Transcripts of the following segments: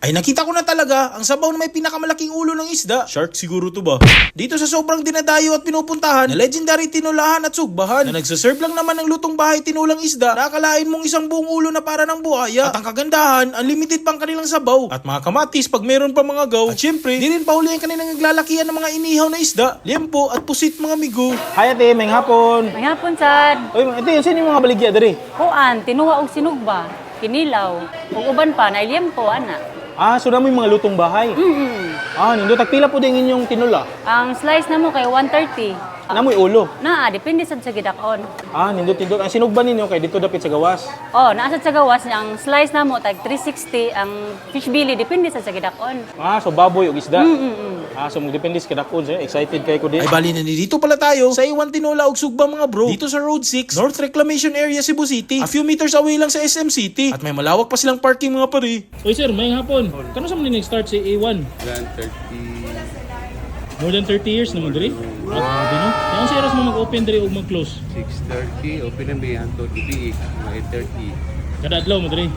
Ay nakita ko na talaga ang sabaw na may pinakamalaking ulo ng isda. Shark siguro to ba? Dito sa sobrang dinadayo at pinupuntahan na legendary tinulahan at sugbahan na nagsaserve lang naman ng lutong bahay tinulang isda nakakalain mong isang buong ulo na para ng buhaya. At ang kagandahan, unlimited pang kanilang sabaw. At mga kamatis pag meron pa mga gaw. At syempre, di rin pauli ang kanilang naglalakihan ng mga inihaw na isda, liempo at pusit mga migo. Hi ate, may hapon. May hapon sad. Oy, ate, yun sino yung mga baligya diri? Kuan, tinuwa og sinugba, kinilaw, ug uban pa na ilyempo ana. Ah, so yung mga lutong bahay. Mm. Ah, nindo tagpila po din inyong tinula. Ang slice na mo kay 130. Namoy ulo. Naa, depende sad sa gidakon. Ah, nindo tindot. Ang sinugban ninyo kay dito dapit sa gawas. Oh, naa sad sa gawas ang slice na mo tag 360 ang fish belly depende sad sa gidakon. Ah, so baboy ug isda. Mm. Ah, so magdepende sa kadakon siya. Excited kay ko din. Ay bali na dito pala tayo sa Iwan Tinola ug Sugba mga bro. Dito sa Road 6, North Reclamation Area Cebu City. A few meters away lang sa SM City. At may malawak pa silang parking mga pare. Oy sir, may hapon. Kano sa man nag-start si A1? Grand 30. More than 30 years naman diri. Ah, grabe no. Yung sa oras mo mag-open diri ug mag-close. 6.30, open hanto tibiik, mga 8.30. Kada adlaw mo diri.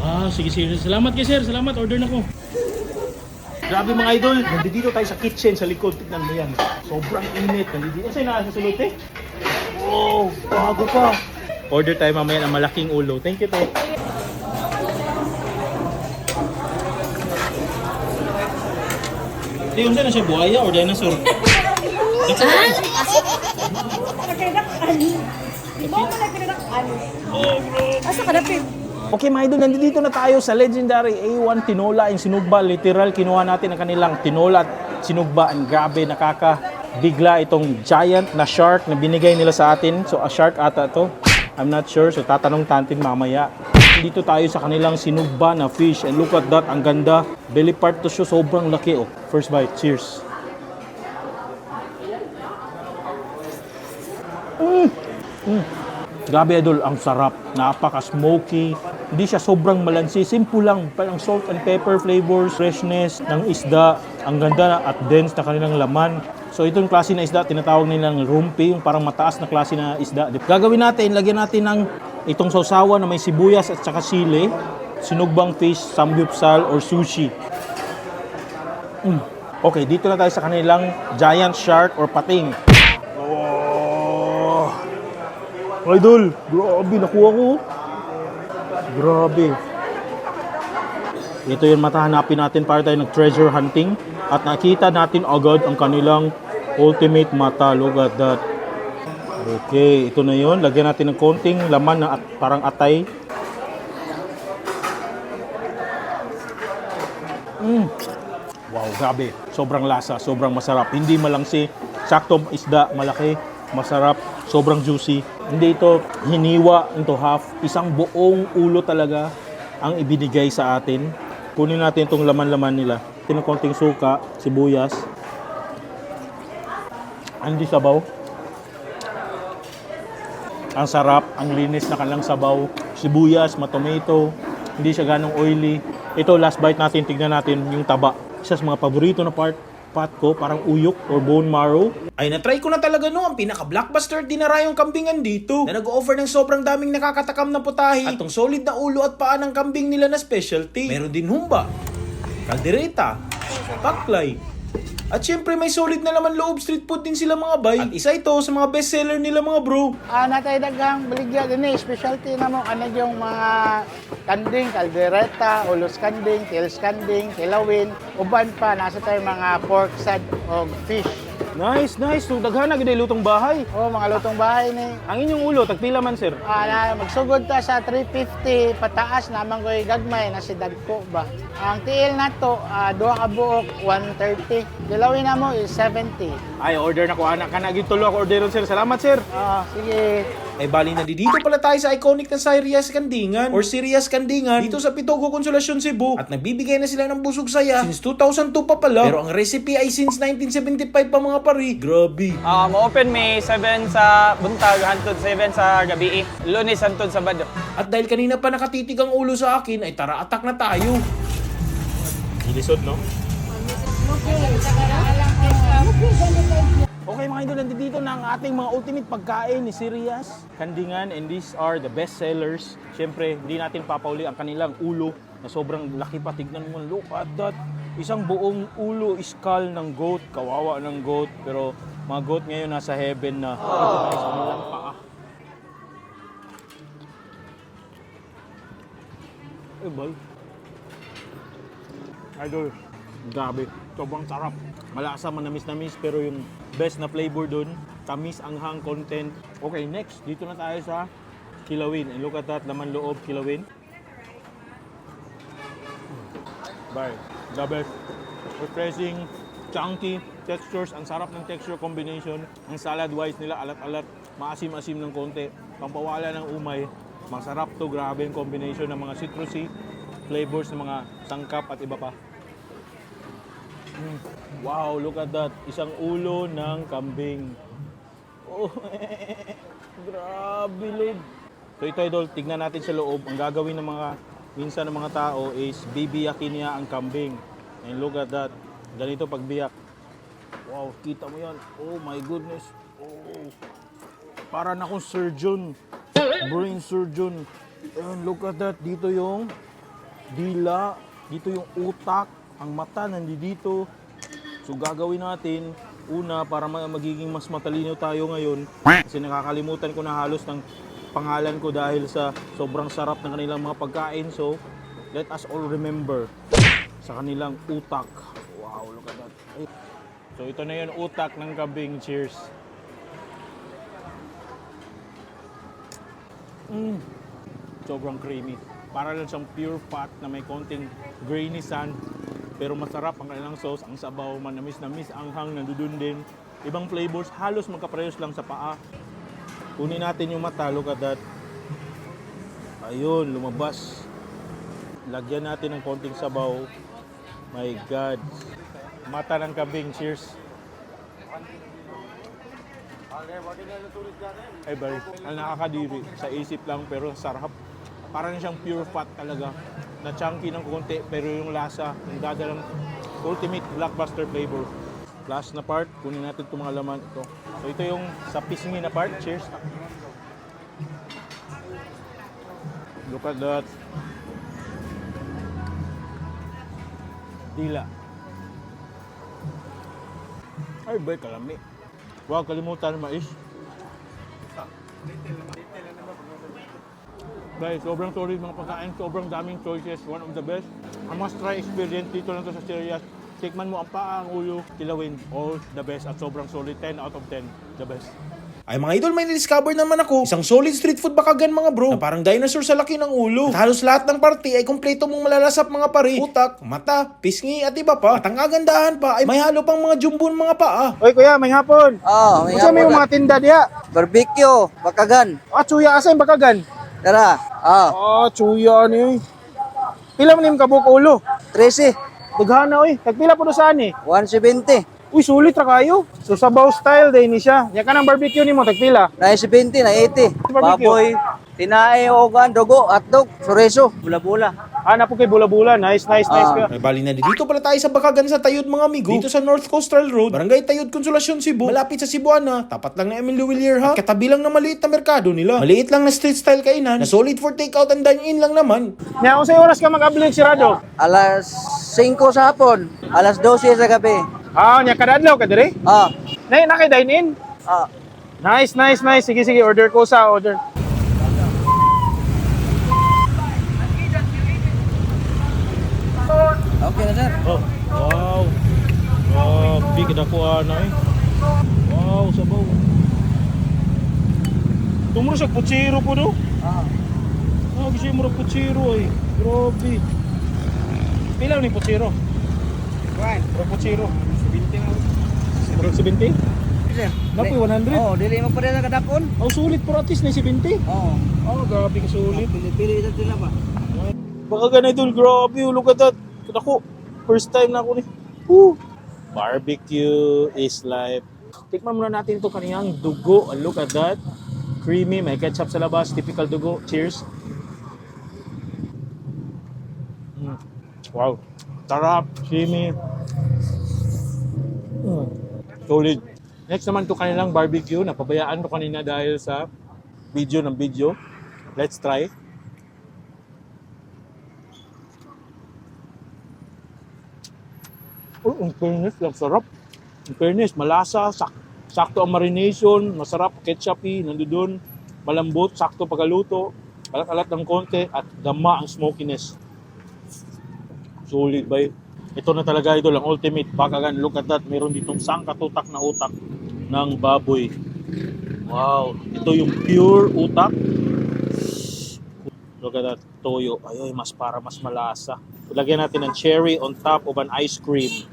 Ah, sige sir. Salamat kay sir. Salamat. Order na ko. Grabe mga idol, nandito tayo sa kitchen sa likod. Tignan mo yan. Sobrang init. Nandito. Ano sa'yo na sa sulot eh? Oh, bago pa. Order tayo mamaya ng malaking ulo. Thank you, te. Te, yung na siya buhaya or dinosaur? Okay mga idol, nandito na tayo sa legendary A1 Tinola and Sinugba. Literal, kinuha natin ang kanilang Tinola at Sinugba. And grabe, nakaka bigla itong giant na shark na binigay nila sa atin. So, a shark ata to. I'm not sure. So, tatanong natin mamaya. Dito tayo sa kanilang Sinugba na fish. And look at that, ang ganda. Belly part to siya, sobrang laki. Oh, first bite, cheers. Grabe idol, ang sarap. Napaka-smoky. Hindi siya sobrang malansi. Simple lang. Parang salt and pepper flavors, freshness ng isda. Ang ganda at dense na kanilang laman. So itong klase na isda, tinatawag nilang rumpi, yung parang mataas na klase na isda. Gagawin natin, lagyan natin ng itong sausawa na may sibuyas at saka sili, sinugbang fish, samgyupsal, or sushi. Mm. Okay, dito na tayo sa kanilang giant shark or pating. Oh. Idol, grabe, nakuha ko. Grabe. Ito yung matahanapin natin para tayo nag-treasure hunting. At nakita natin agad ang kanilang ultimate mata. Look at that. Okay, ito na yon. Lagyan natin ng konting laman na at, parang atay. Mm. Wow, grabe. Sobrang lasa, sobrang masarap. Hindi malangsi. Sakto isda, malaki, masarap, sobrang juicy. Hindi ito hiniwa into half. Isang buong ulo talaga ang ibinigay sa atin. Kunin natin itong laman-laman nila. Tinong konting suka, sibuyas. Hindi sabaw. Ang sarap, ang linis na kanilang sabaw. Sibuyas, matomato. Hindi siya ganong oily. Ito, last bite natin, tignan natin yung taba. Isa sa mga paborito na part pat ko, parang uyok or bone marrow. Ay natry ko na talaga no ang pinaka-blockbuster dinarayong kambingan dito na nag-offer ng sobrang daming nakakatakam na putahe at tong solid na ulo at paa ng kambing nila na specialty. Meron din humba, kaldereta, paklay, at syempre may solid na laman loob street food din sila mga bay. At isa ito sa mga bestseller nila mga bro. Ah, natay daghang baligya din eh. Specialty na mo ano yung mga kanding, kaldereta, ulos kanding, tails kanding, kilawin, uban pa nasa tayo mga pork sad o fish. Nice, nice. So, daghan na gid lutong bahay. O mga lutong bahay ni. Ang inyong ulo, tagpila man sir. Ah, na, magsugod ta sa 350 pataas naman ko'y gagmay na si dagko ba. Ang tiil na to, ah, duha ka buok 130. Kilawin na mo is 70. Ay, order na ko anak ka na gid tulo ako orderon sir. Salamat sir. Ah, sige. Ay bali na dito pala tayo sa iconic na Sirias Kandingan or Sirias Kandingan dito sa Pitogo Consolacion Cebu at nagbibigay na sila ng busog saya since 2002 pa pala pero ang recipe ay since 1975 pa mga pari grabe Ah, mo-open May 7 sa buntag, hantod 7 sa gabi. Lunes hantod sa bado. at dahil kanina pa nakatitig ang ulo sa akin ay tara atak na tayo Gilisod, no? Okay mga idol, nandito na ang ating mga ultimate pagkain ni Sirias, Kandingan, and these are the best sellers. Siyempre, hindi natin papauli ang kanilang ulo na sobrang laki pa. Tignan mo, look at that. Isang buong ulo, skull ng goat. Kawawa ng goat. Pero mga goat ngayon nasa heaven na. Guys, ano lang paa. Eh, boy. Idol, grabe. Sobrang sarap. Malasa, manamis-namis, pero yung best na flavor dun, tamis, anghang, content. Okay, next, dito na tayo sa kilawin. And look at that, laman loob, kilawin. Bye. The best. Refreshing, chunky, textures, ang sarap ng texture combination. Ang salad wise nila, alat-alat, maasim-asim ng konti. Pampawala ng umay. Masarap to, grabe yung combination ng mga citrusy flavors ng mga sangkap at iba pa. Mm. Wow, look at that. Isang ulo ng kambing. Oh, grabe, Lord. So ito, idol, tignan natin sa loob. Ang gagawin ng mga, minsan ng mga tao is bibiyakin niya ang kambing. And look at that. Ganito pagbiyak. Wow, kita mo yan. Oh my goodness. Oh. Para na akong surgeon. Brain surgeon. And look at that. Dito yung dila. Dito yung utak. Ang mata nandito. So gagawin natin, una para ma- magiging mas matalino tayo ngayon kasi nakakalimutan ko na halos ng pangalan ko dahil sa sobrang sarap ng kanilang mga pagkain. So let us all remember sa kanilang utak. Wow, look at that. So ito na yun, utak ng kambing. Cheers. Mm. Sobrang creamy. Para lang siyang pure fat na may konting grainy sand. Pero masarap ang kanilang sauce, ang sabaw, manamis na miss, anghang, nandudun din. Ibang flavors, halos magkaparehos lang sa paa. Kunin natin yung mata, look at that. Ayun, lumabas. Lagyan natin ng konting sabaw. My God. Mata ng kambing, cheers. Ay, bari. Ang nakakadiri. Sa isip lang, pero sarap. Parang siyang pure fat talaga. Na chunky ng konti, pero yung lasa, yung dadalang ultimate blockbuster flavor. Last na part, kunin natin itong mga laman ito. So ito yung sa pisngi na part. Cheers. Look at that. Dila. Ay, bay, kalami. Wow, kalimutan mais. Guys, sobrang solid mga pagkain, sobrang daming choices, one of the best. Ang must try experience dito lang to sa Serias. Tikman mo ang paa, ang ulo, kilawin, all the best at sobrang solid, 10 out of 10, the best. Ay mga idol, may na-discover naman ako. Isang solid street food bakagan mga bro. Na parang dinosaur sa laki ng ulo. At halos lahat ng party ay kompleto mong malalasap mga pari. Utak, mata, pisngi at iba pa. At ang kagandahan pa ay may halo pang mga jumbo mga paa. Oy kuya, may hapon. Oh, may Unsa may hapon mga tinda diha? Barbecue, bakagan. Ah, chuya asa yung bakagan. Tara. Oh, Ah, chuya ni. Pila man nim kabuk ulo? 13, Daghana oy. Tagpila po saan eh? 170. Uy, sulit ra kayo. So sabaw style day ni siya. Nya kanang barbecue nimo tagpila. Na 70, na 80. Barbecue. Baboy, tinae, ogan, dugo, hotdog, soreso, bula-bula. Ah, napo kay bula-bula. Nice, nice, nice Ah. ka. Ay bali na dito pala tayo sa Bakagan sa Tayud mga amigo. Dito sa North Coastal Road, Barangay Tayud Consolacion, Cebu. Malapit sa Cebuana, tapat lang na Emilio Villier ha. At katabi lang na maliit na merkado nila. Maliit lang na street style kainan, na solid for takeout and dine-in lang naman. Nya unsay oras ka mag-ablig sirado? Alas 5 sa hapon, alas 12 sa gabi. Ah, nya kada adlaw ka dire? Ah, Nay, na kay dine in. ah. Nice, nice, nice. Sige, sige, order ko sa order. Okay na sir. Oh, wow. Grabe, kinakuha na eh. Wow, sabaw. Tumuro sa putsiro po do. Ah. Oh, kasi mo putsiro ay. Grabe. Pila ni putsiro? Right. Murag putsiro. 70 na. Murag 70? Napoy 100. Oh, dili mo pa rin nakadapon. Oh, sulit pero at least na 70. Oh, Oh, grabe ka sulit. pili-pili sa sila ba? Baka ganito, grabe, oh, look at Ako, first time na ako ni. Woo! Barbecue is life. Tikman muna natin ito kaniyang dugo. Look at that. Creamy, may ketchup sa labas, typical dugo. Cheers. Mm. Wow. Sarap, creamy. Mm. Solid. Next naman to kanilang barbecue. Napabayaan ko kanina dahil sa video ng video. Let's try. Ang fairness, ang sarap. Ang fairness, malasa, sak sakto ang marination, masarap, ketchupy, nandoon, malambot, sakto pagkaluto, alat-alat ng konti, at dama ang smokiness. Solid ba Ito na talaga ito ang ultimate bakagan. Look at that, meron ditong sangkatutak na utak ng baboy. Wow, ito yung pure utak. Look at that, toyo. Ay, mas para mas malasa. Lagyan natin ng cherry on top of an ice cream.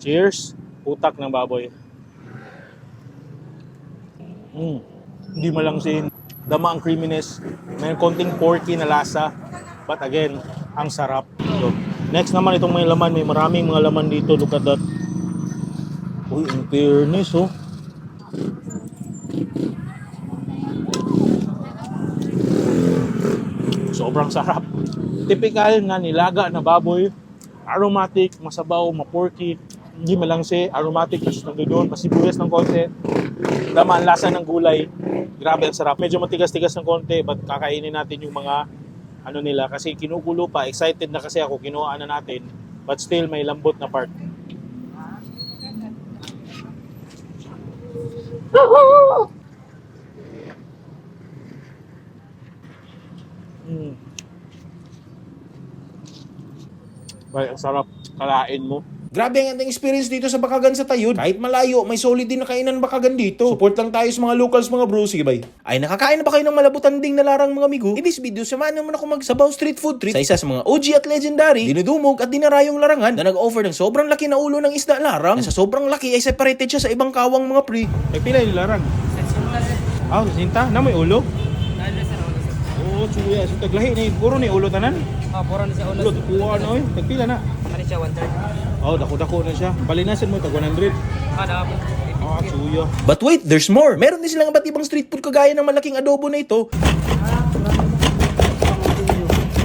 Cheers! Utak ng baboy. Mm. Hindi malangsin. Dama ang creaminess. May konting porky na lasa. But again, ang sarap. So, next naman itong may laman. May maraming mga laman dito. Look at that. Uy, in fairness, oh. Sobrang sarap. Typical na nilaga na baboy. Aromatic, masabaw, maporky. Hindi malangse, aromatic, tapos nandoon, masibuyas ng konti. Tama ang lasa ng gulay. Grabe ang sarap. Medyo matigas-tigas ng konti, but kakainin natin yung mga ano nila kasi kinukulo pa. Excited na kasi ako, kinuha na natin. But still, may lambot na part. Mm. Bay, ang sarap. Kalain mo. Grabe ang ating experience dito sa Bakagan sa Tayud. Kahit malayo, may solid din na kainan Bakagan dito. Support lang tayo sa mga locals mga bro. Sige bay. Ay nakakain na ba kayo ng malabutan ding nalarang mga migo? In this video, samahan naman ako magsabaw street food trip sa isa sa mga OG at legendary, dinudumog at dinarayong larangan na nag-offer ng sobrang laki na ulo ng isda larang. Na sa sobrang laki ay separated siya sa ibang kawang mga pre. Nagpila yung larang? Ah, sa sinta? Na may ulo? Oo, suya. So, taglahi ni Puro ni ulo tanan? Ah, puro na siya Ulo, ulo. tukuha na oy. Tagpila na. Ano siya, one third? Oh, dako-dako na siya. Balinasan mo, tag 100. Ah, dapat. Ah, suya. But wait, there's more. Meron din silang iba't ibang street food kagaya ng malaking adobo na ito.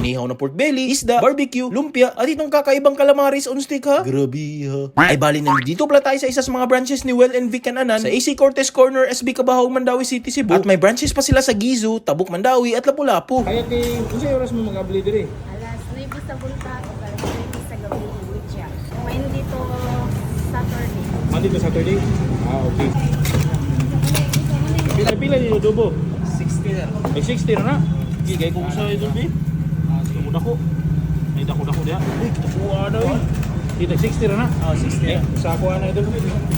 Inihaw na pork belly, isda, barbecue, lumpia, at itong kakaibang calamaris on stick ha. Grabe ha. Ay bali na dito pala tayo sa isa sa mga branches ni Well and Vic Anan sa AC Cortez Corner, SB Cabahao, Mandawi City, Cebu. At may branches pa sila sa Gizu, Tabuk, Mandawi, at Lapu-Lapu. Kaya ti, kung sa oras mo mag-abli dire? Alas 9 sa bulta Saturday. Monday to Saturday? Ah, okay. Pila-pila ni adobo? 60 na. Ay, 60 na na. Sige, kaya kung sa ito, be. Dako dako. Ay, dako dako diya. Uy, kuha na eh. Dito, 60 na na. Oh, 60. Eh, sa kuha na ito.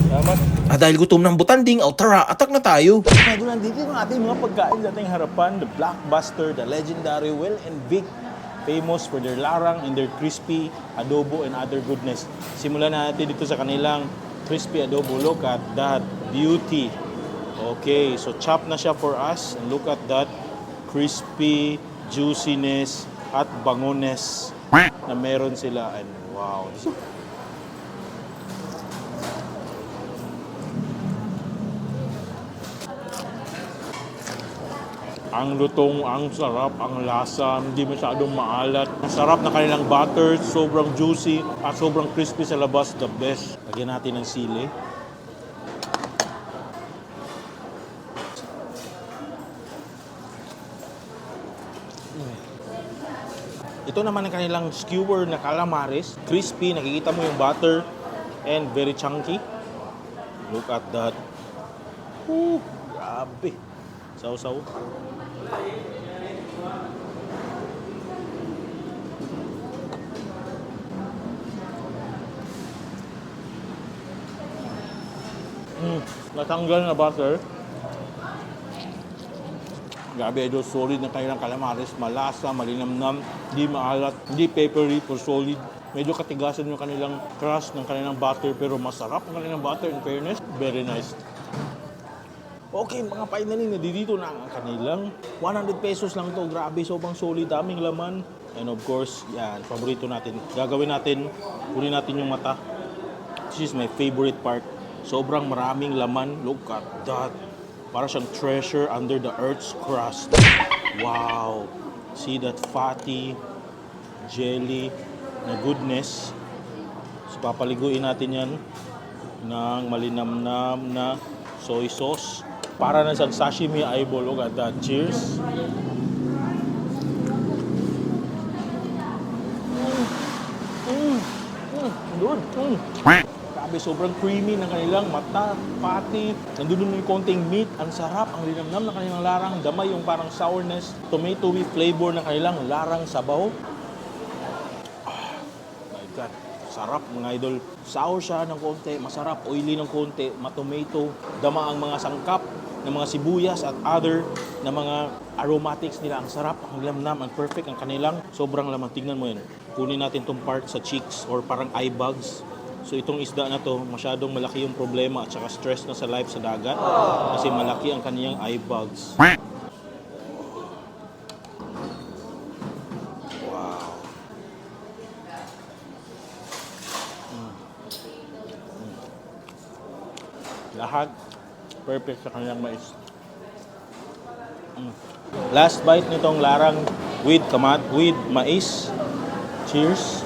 Salamat. At dahil gutom ng butanding, o tara, atak na tayo. Medyo nandito yung ating mga pagkain sa ating harapan. The Blockbuster, the legendary Well and Vic. Famous for their larang and their crispy adobo and other goodness. Simulan natin dito sa kanilang crispy adobo. Look at that beauty. Okay, so chop na siya for us. And look at that crispy juiciness at bangones na meron sila. And wow. Ang lutong, ang sarap, ang lasa, hindi masyadong maalat. Ang sarap na kanilang butter, sobrang juicy at sobrang crispy sa labas, the best. Lagyan natin ng sili. Ito naman ang kanilang skewer na calamares. Crispy, nakikita mo yung butter and very chunky. Look at that. Woo, grabe. Sausaw. Mm, natanggal na butter. Grabe, idol, solid na kanilang calamares. Malasa, malinamnam, hindi maalat, hindi peppery, pero solid. Medyo katigasan yung kanilang crust ng kanilang butter, pero masarap ang kanilang butter, in fairness. Very nice. Okay, mga finally, nadidito na ang kanilang 100 pesos lang to. Grabe, sobrang solid, daming laman. And of course, yan, paborito natin. Gagawin natin, kunin natin yung mata. This is my favorite part. Sobrang maraming laman. Look at that. Para siyang treasure under the earth's crust. Wow. See that fatty jelly na goodness. So papaliguin natin yan ng malinamnam na soy sauce. Para na sa sashimi eyeball. Look at that. Cheers. Mm. Mm. Doon. Mm. Grabe, sobrang creamy ng kanilang mata, pati. Nandun yung konting meat. Ang sarap, ang linamnam ng kanilang larang. Damay yung parang sourness, tomatoey flavor ng kanilang larang sabaw. Ah, my God. Sarap mga idol. Sour siya ng konti, masarap, oily ng konti, matomato, dama ang mga sangkap ng mga sibuyas at other na mga aromatics nila. Ang sarap, ang lamnam, ang perfect ang kanilang sobrang laman. Tingnan mo yun. Kunin natin tong part sa cheeks or parang eye bags. So itong isda na to, masyadong malaki yung problema at saka stress na sa life sa dagat kasi malaki ang kaniyang eye bags. Wow. Mm. Mm. Lahat perfect sa kanilang mais. Mm. Last bite nitong larang with kamat with mais. Cheers.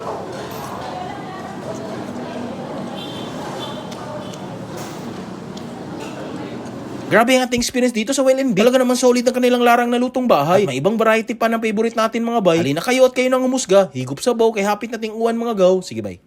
Grabe ang ating experience dito sa Big. Talaga naman solid ang kanilang larang na lutong bahay. At may ibang variety pa ng favorite natin mga bay. Halina kayo at kayo nang umusga. Higop sa bow kay hapit nating uwan mga gaw. Sige bay.